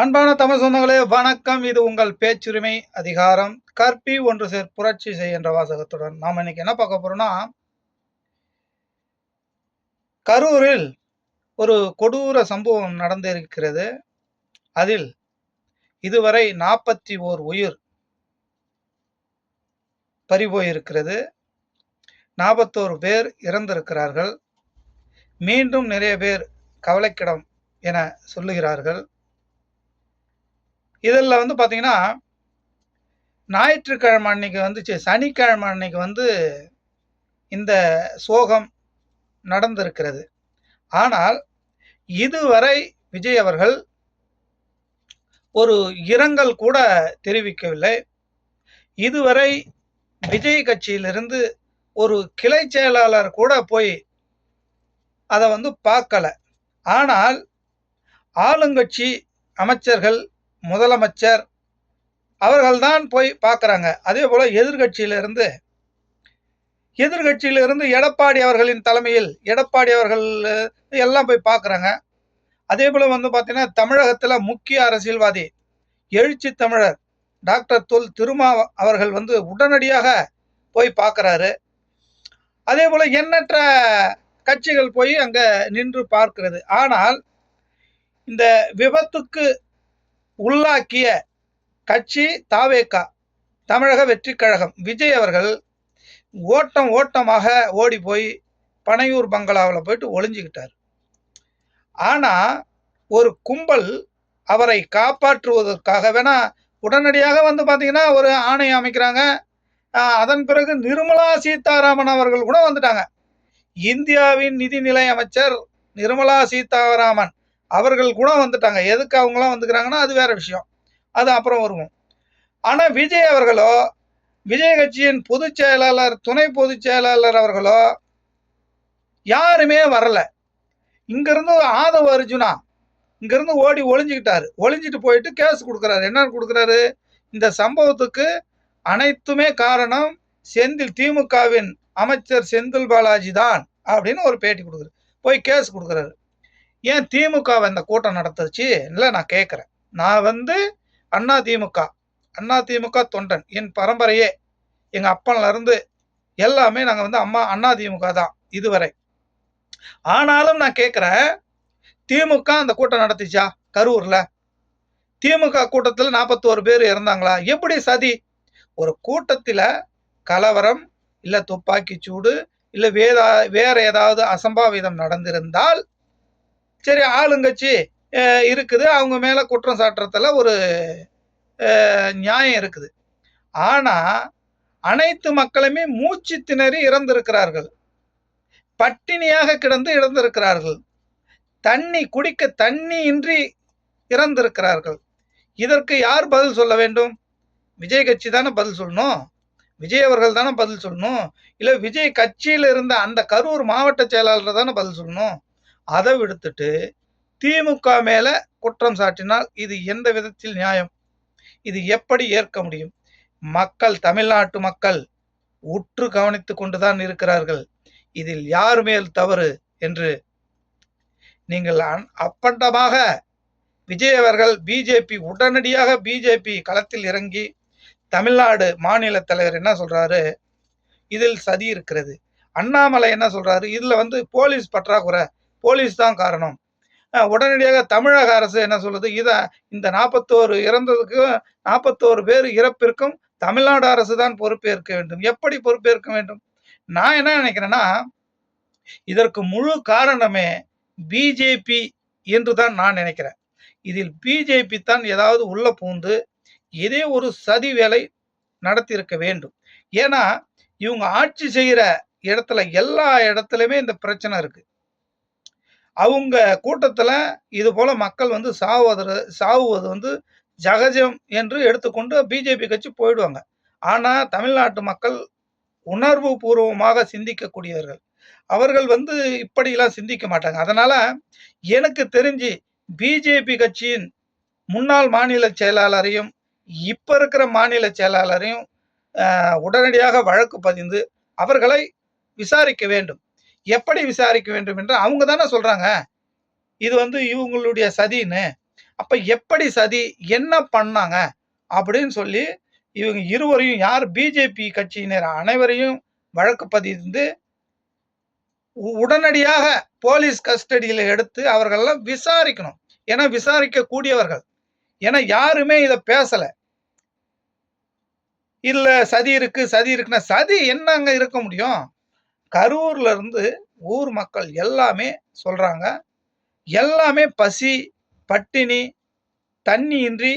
அன்பான தமிழ் சொந்தங்களே வணக்கம். இது உங்கள் பேச்சுரிமை அதிகாரம். கற்பி ஒன்று சேர் புரட்சி செய் என்ற வாசகத்துடன் நாம் இன்னைக்கு என்ன பார்க்க போறோம்னா கரூரில் ஒரு கொடூர சம்பவம் நடந்திருக்கிறது. அதில் இதுவரை நாற்பத்தி ஓர் உயிர் பறிபோயிருக்கிறது. நாற்பத்தோரு பேர் இறந்திருக்கிறார்கள். மீண்டும் நிறைய பேர் கவலைக்கிடம் என சொல்லுகிறார்கள். இதில் வந்து பார்த்தீங்கன்னா ஞாயிற்றுக்கிழமை அன்னைக்கு வந்து சனிக்கிழமை அன்னைக்கு வந்து இந்த சோகம் நடந்திருக்கிறது. ஆனால் இதுவரை விஜய் அவர்கள் ஒரு இரங்கல் கூட தெரிவிக்கவில்லை. இதுவரை விஜய் கட்சியிலிருந்து ஒரு கிளை செயலாளர் கூட போய் அதை வந்து பார்க்கல. ஆனால் ஆளுங்கட்சி அமைச்சர்கள் முதலமைச்சர் அவர்கள்தான் போய் பார்க்குறாங்க. அதே போல் எதிர்கட்சியிலிருந்து எதிர்கட்சியிலிருந்து எடப்பாடி அவர்களின் தலைமையில் எடப்பாடி அவர்கள் எல்லாம் போய் பார்க்குறாங்க. அதே போல் வந்து பார்த்திங்கன்னா தமிழகத்தில் முக்கிய அரசியல்வாதி எழுச்சி தமிழர் டாக்டர் தொல் திருமா அவர்கள் வந்து உடனடியாக போய் பார்க்குறாரு. அதே போல் எண்ணற்ற கட்சிகள் போய் அங்கே நின்று பார்க்கிறது. ஆனால் இந்த விபத்துக்கு உள்ளாக்கிய கட்சி தாவேக்கா தமிழக வெற்றி கழகம் விஜய் அவர்கள் ஓட்டம் ஓட்டமாக ஓடி போய் பனையூர் பங்களாவில் போயிட்டு ஒளிஞ்சுக்கிட்டார். ஆனால் ஒரு கும்பல் அவரை காப்பாற்றுவதற்காக வேணா உடனடியாக வந்து பார்த்தீங்கன்னா ஒரு ஆணை அமைக்கிறாங்க. அதன் பிறகு நிர்மலா சீதாராமன் அவர்கள் கூட வந்துட்டாங்க. இந்தியாவின் நிதிநிலை அமைச்சர் நிர்மலா சீதாராமன் அவர்கள் கூட வந்துட்டாங்க. எதுக்கு அவங்களாம் வந்துக்கிறாங்கன்னா அது வேற விஷயம். அது அப்புறம் வருவோம். ஆனால் விஜய் அவர்களோ விஜய் கட்சியின் பொதுச் செயலாளர் துணை பொதுச் செயலாளர் அவர்களோ யாருமே வரல. இங்கேருந்து ஆதவ அர்ஜுனா இங்கேருந்து ஓடி ஒளிஞ்சுக்கிட்டாரு. ஒளிஞ்சிட்டு போயிட்டு கேஸ் கொடுக்குறாரு. என்னன்னு கொடுக்குறாரு? இந்த சம்பவத்துக்கு அனைத்துமே காரணம் செந்தில் திமுகவின் அமைச்சர் செந்தில் பாலாஜி தான் அப்படின்னு ஒரு பேட்டி கொடுக்குறாரு போய் கேஸ் கொடுக்குறாரு. ஏன் திமுக இந்த கூட்டம் நடத்துச்சு இல்லை நான் கேட்குறேன். நான் வந்து அண்ணா திமுக அண்ணா திமுக தொண்டன் என் பரம்பரையே. எங்கள் அப்பன்லேருந்து எல்லாமே நாங்கள் வந்து அம்மா அண்ணா திமுக தான் இதுவரை. ஆனாலும் நான் கேட்குறேன் திமுக அந்த கூட்டம் நடத்திச்சா கரூரில்? திமுக கூட்டத்தில் நாற்பத்தோரு பேர் இறந்தாங்களா எப்படி சதி? ஒரு கூட்டத்தில் கலவரம் இல்லை துப்பாக்கி சூடு இல்லை வேதா வேற ஏதாவது அசம்பாவிதம் நடந்திருந்தால் சரி ஆளுங்கட்சி இருக்குது. அவங்க மேலே குற்றம் சாட்டுறதுல ஒரு நியாயம் இருக்குது. ஆனால் அனைத்து மக்களுமே மூச்சு திணறி இறந்திருக்கிறார்கள். பட்டினியாக கிடந்து இறந்திருக்கிறார்கள். தண்ணி குடிக்க தண்ணி இன்றி இறந்திருக்கிறார்கள். இதற்கு யார் பதில் சொல்ல வேண்டும்? விஜய் கட்சி தானே பதில் சொல்லணும்? விஜய் அவர்கள் தானே பதில் சொல்லணும்? இல்லை விஜய் கட்சியில் இருந்த அந்த கரூர் மாவட்ட செயலாளர் தானே பதில் சொல்லணும்? அதை விடுத்துட்டு திமுக மேல குற்றம் சாட்டினால் இது எந்த விதத்தில் நியாயம்? இது எப்படி ஏற்க முடியும்? மக்கள் தமிழ்நாட்டு மக்கள் உற்று கவனித்து கொண்டுதான் இருக்கிறார்கள். இதில் யார் மேல் தவறு என்று நீங்கள் அப்பண்டமாக விஜய் அவர்கள் பிஜேபி உடனடியாக பிஜேபி களத்தில் இறங்கி தமிழ்நாடு மாநில தலைவர் என்ன சொல்றாரு? இதில் சதி இருக்கிறது. அண்ணாமலை என்ன சொல்றாரு? இதுல வந்து போலீஸ் பற்றாக்குறை. போலீஸ் தான் காரணம் உடனடியாக தமிழக அரசு என்ன சொல்லுது? இதை இந்த நாற்பத்தோரு இறந்ததுக்கும் நாற்பத்தோரு பேர் இறப்பிற்கும் தமிழ்நாடு அரசு தான் பொறுப்பேற்க வேண்டும். எப்படி பொறுப்பேற்க வேண்டும்? நான் என்ன நினைக்கிறேன்னா இதற்கு முழு காரணமே பிஜேபி என்று தான் நான் நினைக்கிறேன். இதில் பிஜேபி தான் ஏதாவது உள்ள பூந்து இதே ஒரு சதி வேலை நடத்தியிருக்க வேண்டும். ஏன்னா இவங்க ஆட்சி செய்கிற இடத்துல எல்லா இடத்துலையுமே இந்த பிரச்சனை இருக்குது அவங்க கூட்டத்தில் இது போல் மக்கள் வந்து சாவது சாவுவது வந்து ஜகஜம் என்று எடுத்துக்கொண்டு பிஜேபி கட்சி போயிடுவாங்க. ஆனால் தமிழ்நாட்டு மக்கள் உணர்வு பூர்வமாக சிந்திக்கக்கூடியவர்கள். அவர்கள் வந்து இப்படியெல்லாம் சிந்திக்க மாட்டாங்க. அதனால் எனக்கு தெரிஞ்சு பிஜேபி கட்சியின் முன்னாள் மாநில செயலாளரையும் இப்போ இருக்கிற மாநில செயலாளரையும் உடனடியாக வழக்கு பதிந்து அவர்களை விசாரிக்க வேண்டும். எப்படி விசாரிக்க வேண்டும் என்று அவங்க தானே சொல்கிறாங்க இது வந்து இவங்களுடைய சதின்னு. அப்போ எப்படி சதி என்ன பண்ணாங்க அப்படின்னு சொல்லி இவங்க இருவரையும் யார் பிஜேபி கட்சியினர் அனைவரையும் வழக்கு பதிந்து உ- உடனடியாக போலீஸ் கஸ்டடியில் எடுத்து அவர்களெல்லாம் விசாரிக்கணும். ஏன்னா விசாரிக்க கூடியவர்கள். ஏன்னா யாருமே இதை பேசலை. இல்லை சதி இருக்கு சதி இருக்குன்னா சதி என்னங்க இருக்க முடியும்? கரூர்ல இருந்து ஊர் மக்கள் எல்லாமே சொல்றாங்க. எல்லாமே பசி பட்டினி தண்ணி இன்றி